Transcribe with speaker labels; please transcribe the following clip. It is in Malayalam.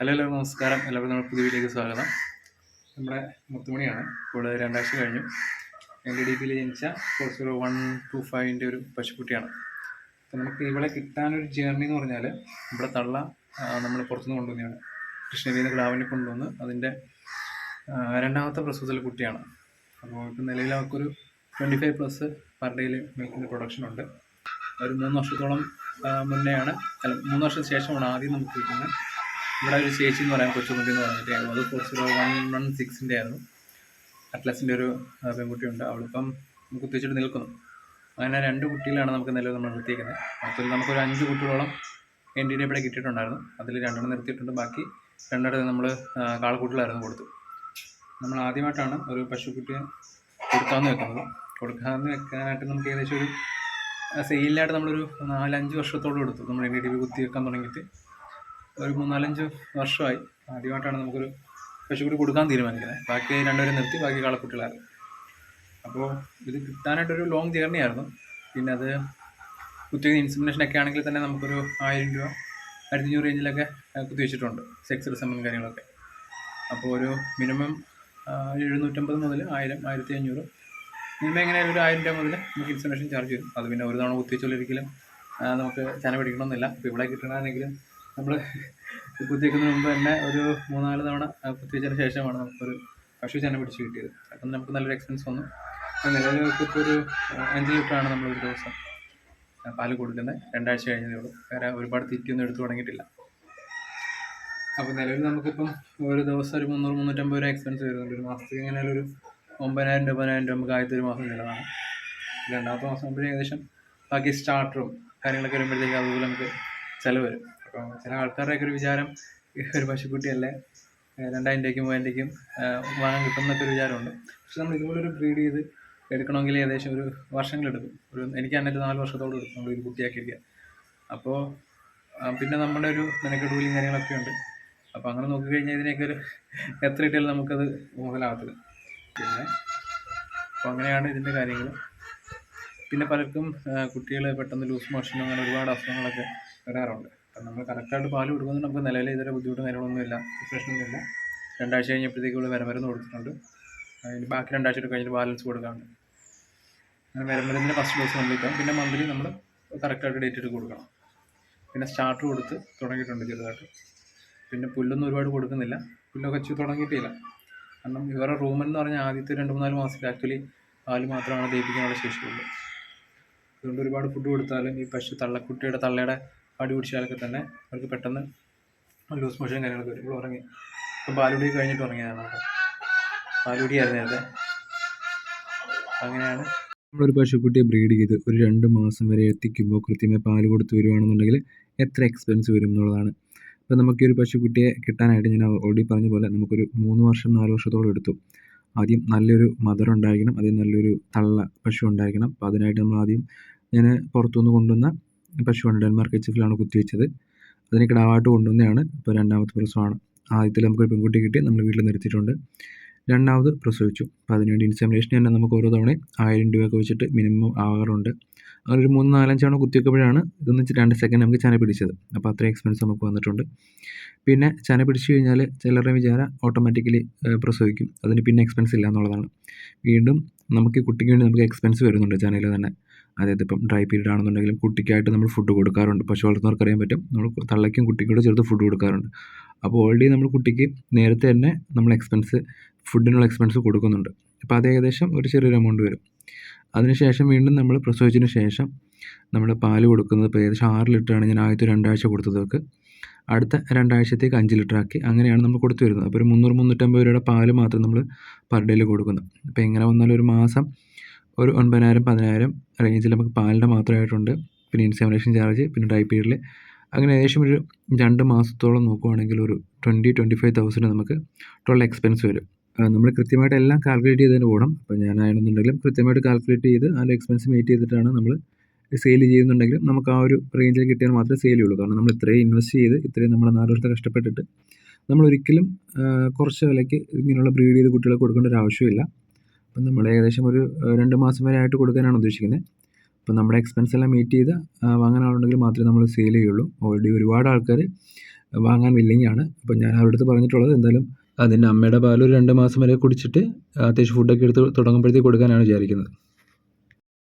Speaker 1: ഹലോ ഹലോ നമസ്കാരം. എല്ലാവർക്കും നമ്മുടെ പുതിയ വീഡിയോയിലേക്ക് സ്വാഗതം. നമ്മുടെ മുത്തുമണിയാണ്. ഇപ്പോൾ രണ്ടാഴ്ച കഴിഞ്ഞു. എന്റെ ഡി പിയിൽ ജനിച്ച ഫോർ സീറോ വൺ ടു ഫൈവിന്റെ ഒരു പശുക്കുട്ടിയാണ്. അപ്പം നമുക്ക് ഇവിടെ കിട്ടാനൊരു ജേർണി എന്ന് പറഞ്ഞാൽ ഇവിടെ തള്ള നമ്മൾ പുറത്തുനിന്ന് കൊണ്ടുവന്നതാണ്. കൃഷ്ണഗിരിയിൽ നിന്ന് ക്ലാവിനെ കൊണ്ടുവന്ന് അതിന്റെ രണ്ടാമത്തെ പ്രസവത്തിലെ കുട്ടിയാണ്. അപ്പോൾ ഇപ്പം നിലവിൽ അവർക്കൊരു ട്വന്റി ഫൈവ് പ്ലസ് പെർ ഡേയിൽ മിൽക്കിന്റെ പ്രൊഡക്ഷൻ ഉണ്ട്. ഒരു മൂന്ന് വർഷത്തോളം മുന്നെയാണ് അല്ല മൂന്ന് വർഷത്തിന് ശേഷമാണ് ആദ്യം നമുക്ക് കിട്ടുന്നത്. ഇവിടെ ഒരു ചേച്ചി എന്ന് പറയാൻ കൊച്ചുകുട്ടി എന്ന് പറഞ്ഞിട്ടായിരുന്നു അത് ഫോർ സീറോ വൺ വൺ സിക്സിന്റെ ആയിരുന്നു. അറ്റ്ലസിന്റെ ഒരു പെൺകുട്ടിയുണ്ട്. അവളിപ്പം കുത്തിച്ചിട്ട് നിൽക്കുന്നു. അങ്ങനെ രണ്ട് കുട്ടികളാണ് നമുക്ക് നിലവിൽ നമ്മൾ നിർത്തിയിരിക്കുന്നത് മൊത്തത്തിൽ നമുക്കൊരു അഞ്ച് കുട്ടികളോളം എൻ ഡി ഡി ഇവിടെ കിട്ടിയിട്ടുണ്ടായിരുന്നു. അതിൽ രണ്ടെണ്ണം നിർത്തിയിട്ടുണ്ട്. ബാക്കി രണ്ടെണ്ണം നമ്മൾ കാളക്കുട്ടികളായിരുന്നു കൊടുത്തു. നമ്മൾ ആദ്യമായിട്ടാണ് ഒരു പശുക്കുട്ടിയെ കൊടുക്കാമെന്ന് വെക്കുന്നത്. കൊടുക്കാമെന്ന് വെക്കാനായിട്ട് നമുക്ക് ഏകദേശം ഒരു സെയിലിനായിട്ട് നമ്മളൊരു നാലഞ്ച് വർഷത്തോളം എടുത്തു. നമ്മൾ എൻ ഡി ഡി കുത്തി വെക്കാൻ തുടങ്ങിയിട്ട്. ഒരു മൂന്നാലഞ്ച് വർഷമായി ആദ്യമായിട്ടാണ് നമുക്കൊരു പശുക്കുട്ടി കൊടുക്കാൻ തീരുമാനിക്കുന്നത്. ബാക്കി രണ്ടുപേരും നിർത്തി ബാക്കി കാളക്കുട്ടികളായിരുന്നു അപ്പോൾ ഇത് കിട്ടാനായിട്ടൊരു ലോങ് ജേർണി ആയിരുന്നു. പിന്നെ അത് കുത്തി ഇൻസുമിനേഷൻ ഒക്കെ ആണെങ്കിൽ തന്നെ നമുക്കൊരു ആയിരം രൂപ ആയിരത്തി അഞ്ഞൂറ് റേഞ്ചിലൊക്കെ കുത്തി കുത്തിവെച്ചിട്ടുണ്ട്. സെക്സ് റിസമൻ കാര്യങ്ങളൊക്കെ. അപ്പോൾ ഒരു മിനിമം എഴുന്നൂറ്റമ്പത് മുതൽ ആയിരം ആയിരത്തി അഞ്ഞൂറ് മിനിമം എങ്ങനെ ഒരു ആയിരം രൂപ മുതൽ നമുക്ക് ഇൻസിമിനേഷൻ ചാർജ് ചെയ്യും. അത് പിന്നെ ഒരു തവണ കുത്തിവെച്ചാലൊരിക്കലും ആ, നമുക്ക് ചന പിടിക്കണമെന്നില്ല. അപ്പോൾ ഇവിടെ കിട്ടണമെന്നെങ്കിലും നമ്മൾ കുത്തിവെക്കുന്നതിന് മുമ്പ് തന്നെ ഒരു മൂന്നാൽ തവണ കുത്തിവെച്ചതിന് ശേഷമാണ് നമുക്കൊരു പശു ചെന പിടിച്ച് കിട്ടിയത്. അപ്പം നമുക്ക് നല്ലൊരു എക്സ്പെൻസ് വന്നു. നിലവിൽ ഇപ്പോൾ ഒരു അഞ്ച് ലിറ്ററാണ് നമ്മൾ ഒരു ദിവസം പാൽ കൊടുക്കുന്നത്. രണ്ടാഴ്ച കഴിഞ്ഞതേ ഉള്ളൂ. വേറെ ഒരുപാട് തീറ്റിയൊന്നും എടുത്തു തുടങ്ങിയിട്ടില്ല. അപ്പോൾ നിലവിൽ നമുക്കിപ്പം ഒരു ദിവസം ഒരു മുന്നൂറ് മുന്നൂറ്റമ്പത് രൂപ എക്സ്പെൻസ് വരുന്നുണ്ട്. ഒരു മാസത്തേക്ക് ഇങ്ങനെ ഒരു ഒമ്പതിനായിരം രൂപ പതിനായിരം രൂപ നമുക്ക് ആദ്യത്തെ ഒരു മാസം ചിലവാണ് രണ്ടാമത്തെ മാസം ആകുമ്പോഴേ ഏകദേശം ബാക്കി സ്റ്റാർട്ടറും കാര്യങ്ങളൊക്കെ വരുമ്പോഴത്തേക്ക് അതുപോലെ നമുക്ക് ചിലവ് വരും. അപ്പോൾ ചില ആൾക്കാരുടെയൊക്കെ ഒരു വിചാരം ഒരു പശുക്കുട്ടിയല്ലേ? രണ്ടായിരം രൂപയ്ക്കും മൂവായിരം രൂപയ്ക്കും വാങ്ങാൻ കിട്ടും എന്നൊക്കെ ഒരു വിചാരമുണ്ട്. പക്ഷെ നമ്മൾ ഇതുപോലെ ഒരു ബ്രീഡ് ചെയ്ത് എടുക്കണമെങ്കിൽ ഏകദേശം ഒരു വർഷങ്ങളെടുക്കും. ഒരു എനിക്ക് തന്നെ ഒരു നാല് വർഷത്തോളം എടുക്കും. നമ്മൾ ഒരു കുട്ടിയാക്കിയിരിക്കുക അപ്പോൾ പിന്നെ നമ്മുടെ ഒരു മെനക്കെടുവിലും കാര്യങ്ങളൊക്കെ ഉണ്ട്. അപ്പോൾ അങ്ങനെ നോക്കിക്കഴിഞ്ഞാൽ ഇതിനൊക്കെ ഒരു എത്ര ഇട്ടാലും നമുക്കത് മുതലാവത്തില്ല പിന്നെ അപ്പോൾ അങ്ങനെയാണ് ഇതിന്റെ കാര്യങ്ങൾ പിന്നെ പലർക്കും കുട്ടികൾ പെട്ടെന്ന് ലൂസ് മോഷനും അങ്ങനെ ഒരുപാട് അസുഖങ്ങളൊക്കെ വരാറുണ്ട്. അപ്പം നമ്മൾ കറക്റ്റായിട്ട് പാൽ കൊടുക്കുന്നത് നമുക്ക് നിലവിൽ ഇതുവരെ ബുദ്ധിമുട്ടും കാര്യങ്ങളൊന്നുമില്ല പ്രശ്നമൊന്നുമില്ല രണ്ടാഴ്ച കഴിഞ്ഞപ്പോഴത്തേക്ക് ഇവിടെ വരമരുന്ന് കൊടുത്തിട്ടുണ്ട്. അതിന് ബാക്കി രണ്ടാഴ്ച കഴിഞ്ഞിട്ട് ബാലൻസ് കൊടുക്കാറുണ്ട് അങ്ങനെ വരമരുന്നിന്റെ ഫസ്റ്റ് ഡോസ് കംപ്ലീറ്റ് പിന്നെ മന്ത്ലി നമ്മൾ കറക്റ്റായിട്ട് ഡേറ്റ് ഇട്ട് കൊടുക്കണം. പിന്നെ സ്റ്റാർട്ട് കൊടുത്ത് തുടങ്ങിയിട്ടുണ്ട് ചെറുതായിട്ട്. പിന്നെ പുല്ലൊന്നും ഒരുപാട് കൊടുക്കുന്നില്ല. പുല്ലൊക്കെ വെച്ച് തുടങ്ങിയിട്ടില്ല കാരണം ഇവരുടെ എന്ന് പറഞ്ഞാൽ ആദ്യത്തെ രണ്ട് മൂന്നാൽ മാസത്തിൽ ആക്ച്വലി പാൽ മാത്രമാണ് ദഹിപ്പിക്കാനുള്ള ശേഷിയുള്ളൂ. അതുകൊണ്ട് ഒരുപാട് ഫുഡ് കൊടുത്താലും ഈ പശു തള്ളക്കുട്ടിയുടെ തള്ളയുടെ പാടി കുടിച്ചാലൊക്കെ തന്നെ അവർക്ക് പെട്ടെന്ന് ലൂസ് മോഷൻ കാര്യങ്ങളൊക്കെ വരും. ഇപ്പോൾ ഉറങ്ങി. ഇപ്പം പാലുടി കഴിഞ്ഞിട്ട് ഉറങ്ങിയതാണ് കേട്ടോ. പാലുടിയായിരുന്നു നേരത്തെ അങ്ങനെയാണ്.
Speaker 2: നമ്മളൊരു പശുക്കുട്ടിയെ ബ്രീഡ് ചെയ്ത് ഒരു രണ്ട് മാസം വരെ എത്തിക്കുമ്പോൾ കൃത്യമായി പാൽ കൊടുത്ത് വരുവാണെന്നുണ്ടെങ്കിൽ എത്ര എക്സ്പെൻസ് വരും എന്നുള്ളതാണ്. അപ്പോൾ നമുക്ക് ഒരു പശുക്കുട്ടിയെ കിട്ടാനായിട്ട് ഞാൻ ഓൾറെഡി പറഞ്ഞ പോലെ നമുക്കൊരു മൂന്ന് വർഷം നാല് വർഷത്തോളം എടുത്തു. ആദ്യം നല്ലൊരു മദർ ഉണ്ടായിരിക്കണം. ആദ്യം നല്ലൊരു തള്ള പശു ഉണ്ടായിരിക്കണം. അപ്പോൾ അതിനായിട്ട് നമ്മൾ ആദ്യം ഞാൻ പുറത്തുനിന്ന് കൊണ്ടുവന്ന പശുവാണ് ഡെൻമാർക്ക് എച്ച് എഫിലാണ് കുത്തിവെച്ചത്. അതിനെ കിടാവായിട്ട് കൊണ്ടുവന്നതാണ്. ഇപ്പോൾ രണ്ടാമത്തെ പ്രസവമാണ്. ആദ്യത്തിൽ നമുക്കൊരു പെൺകുട്ടി കിട്ടി. നമ്മൾ വീട്ടിൽ നിർത്തിയിട്ടുണ്ട്. രണ്ടാമത് പ്രസവിച്ചു. അപ്പോൾ അതിനുവേണ്ടി ഇൻസമിനേഷൻ തന്നെ നമുക്ക് ഓരോ തവണ ആയിരം രൂപയൊക്കെ വെച്ചിട്ട് മിനിമം ആകാറുണ്ട് അങ്ങനെ ഒരു മൂന്ന് നാലഞ്ചാണ് കുത്തിവെക്കുമ്പോഴാണ് ഇതെന്ന് വെച്ചാൽ രണ്ട് സെക്കൻഡ് നമുക്ക് ചന പിടിച്ചത്. അപ്പോൾ അത്രയും എക്സ്പെൻസ് നമുക്ക് വന്നിട്ടുണ്ട്. പിന്നെ ചന പിടിച്ചു കഴിഞ്ഞാൽ ചിലരുടെ വിചാരം ഓട്ടോമാറ്റിക്കലി പ്രസവിക്കും. അതിന് പിന്നെ എക്സ്പെൻസ് ഇല്ല എന്നുള്ളതാണ്. വീണ്ടും നമുക്ക് കുട്ടിക്ക് വേണ്ടി നമുക്ക് എക്സ്പെൻസ് വരുന്നുണ്ട് ചനയിൽ തന്നെ. അതായത് ഇപ്പം ഡ്രൈ പീരീഡ് ആണെന്നുണ്ടെങ്കിലും കുട്ടിക്കായിട്ട് നമ്മൾ ഫുഡ് കൊടുക്കാറുണ്ട്. പശു വളർത്തുന്നവർക്ക് അറിയാൻ പറ്റും നമ്മൾ തള്ളയ്ക്കും കുട്ടിക്കൂടെ ചേർത്ത് ഫുഡ് കൊടുക്കാറുണ്ട്. അപ്പോൾ ഓൾറെഡി നമ്മൾ കുട്ടിക്ക് നേരത്തെ തന്നെ നമ്മൾ എക്സ്പെൻസ് ഫുഡിനുള്ള എക്സ്പെൻസ് കൊടുക്കുന്നുണ്ട്. അപ്പോൾ അത് ഏകദേശം ഒരു ചെറിയൊരു എമൗണ്ട് വരും. അതിനുശേഷം വീണ്ടും നമ്മൾ പ്രസവിച്ചതിന് ശേഷം നമ്മൾ പാൽ കൊടുക്കുന്നത് ഇപ്പോൾ ഏകദേശം ആറ് ലിറ്ററാണ് ഞാൻ ആദ്യത്തെ രണ്ടാഴ്ച കൊടുത്തതൊക്കെ. അടുത്ത രണ്ടാഴ്ചത്തേക്ക് അഞ്ച് ലിറ്റർ ആക്കി അങ്ങനെയാണ് നമ്മൾ കൊടുത്തു വരുന്നത്. അപ്പോൾ ഒരു മുന്നൂറ് മുന്നൂറ്റമ്പത് രൂപയുടെ പാൽ മാത്രം നമ്മൾ പെർ ഡേയിൽ കൊടുക്കുന്നത് അപ്പോൾ എങ്ങനെ വന്നാലും ഒരു മാസം ഒരു ഒൻപതിനായിരം പതിനായിരം റേഞ്ചിൽ നമുക്ക് പാലിന്റെ മാത്രമായിട്ടുണ്ട്. പിന്നെ ഇൻസെമിനേഷൻ ചാർജ് പിന്നെ ഡ്രൈ പീരിയഡിൽ അങ്ങനെ ഏകദേശം ഒരു രണ്ട് മാസത്തോളം നോക്കുവാണെങ്കിൽ ഒരു ട്വന്റി ട്വന്റി ഫൈവ് തൗസൻഡ് നമുക്ക് ടോട്ടൽ എക്സ്പെൻസ് വരും. നമ്മൾ കൃത്യമായിട്ട് എല്ലാം കാൽക്കുലേറ്റ് ചെയ്തതിന് പോകണം അപ്പോൾ ഞാനാണെന്നുണ്ടെങ്കിലും കൃത്യമായിട്ട് കാൽക്കുലേറ്റ് ചെയ്ത് അതിന്റെ എക്സ്പെൻസ് മീറ്റ് ചെയ്തിട്ടാണ് നമ്മൾ സെയിൽ ചെയ്യുന്നുണ്ടെങ്കിലും നമുക്ക് ആ ഒരു റേഞ്ചിൽ കിട്ടിയാൽ മാത്രമേ സെയിൽ ഉള്ളൂ. കാരണം നമ്മൾ ഇത്രയും ഇൻവെസ്റ്റ് ചെയ്ത് ഇത്രയും നമ്മൾ നാല് വർഷത്തെ കഷ്ടപ്പെട്ടിട്ട് നമ്മൾ ഒരിക്കലും കുറച്ച് വിലയ്ക്ക് ഇങ്ങനെയുള്ള ബ്രീഡ് ചെയ്ത് കുട്ടികളെ കൊടുക്കേണ്ട ഒരു ആവശ്യമില്ല. അപ്പം നമ്മൾ ഏകദേശം ഒരു രണ്ട് മാസം വരെ ആയിട്ട് കൊടുക്കാനാണ് ഉദ്ദേശിക്കുന്നത്. അപ്പം നമ്മുടെ എക്സ്പെൻസ് എല്ലാം മീറ്റ് ചെയ്ത് വാങ്ങാൻ ആളുണ്ടെങ്കിൽ മാത്രമേ നമ്മൾ സെയിൽ ചെയ്യുള്ളൂ. ഓൾറെഡി ഒരുപാട് ആൾക്കാർ വാങ്ങാൻ വില്ലിങ്ങാണ് അപ്പം ഞാൻ അവരുടെ അടുത്ത് പറഞ്ഞിട്ടുള്ളത് എന്തായാലും അതിന്റെ അമ്മയുടെ പാൽ ഒരു രണ്ട് മാസം വരെ കുടിച്ചിട്ട് അത്യാവശ്യം ഫുഡൊക്കെ എടുത്ത് തുടങ്ങുമ്പോഴത്തേക്ക് കൊടുക്കാനാണ് വിചാരിക്കുന്നത്.